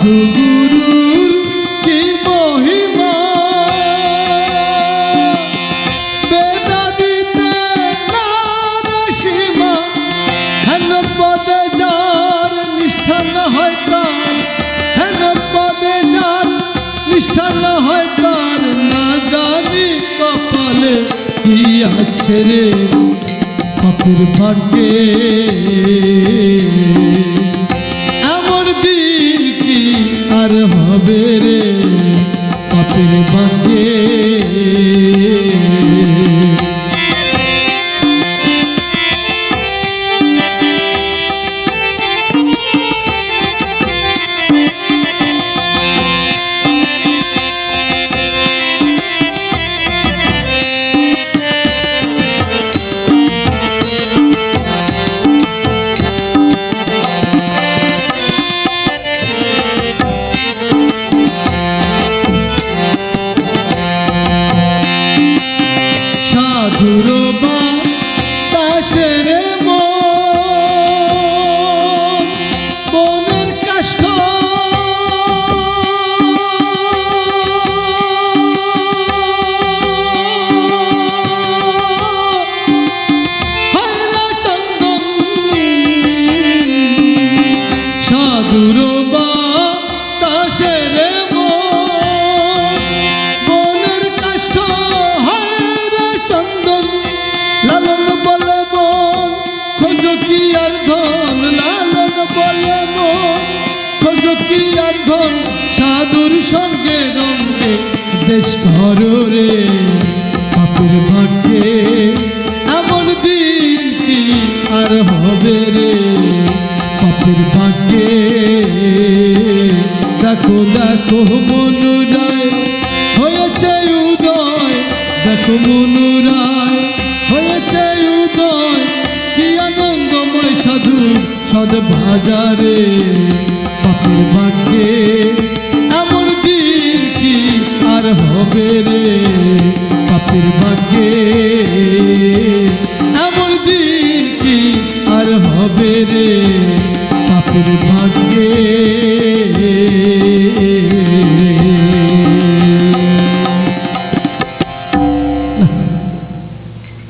সাধু গুরুর কি মহিমা? বেদাদিতে নারসিমা হেন পদে যার নিষ্ঠা না হয় তার, হেন পদে যার নিষ্ঠা না না আছে রে পাপের ভাগ্যে। আর আর ধন সাধুর সঙ্গে রঙ্গে দেশ করো রে। পাপের ভাগ্যে এমন দিন কি আর হবে রে? পাপের ভাগ্যে দেখো দেখো মনুরায় হয়েছে উদয়। দেখো মনুরায় হয়েছে উদয়। কি আনন্দময় সাধু সদ বাজারে তোর ভাগ্যে এমন কি আর হবে রে? পাপের ভাগ্যে এমন দিন কি আর হবে রে? পাপের ভাগ্যে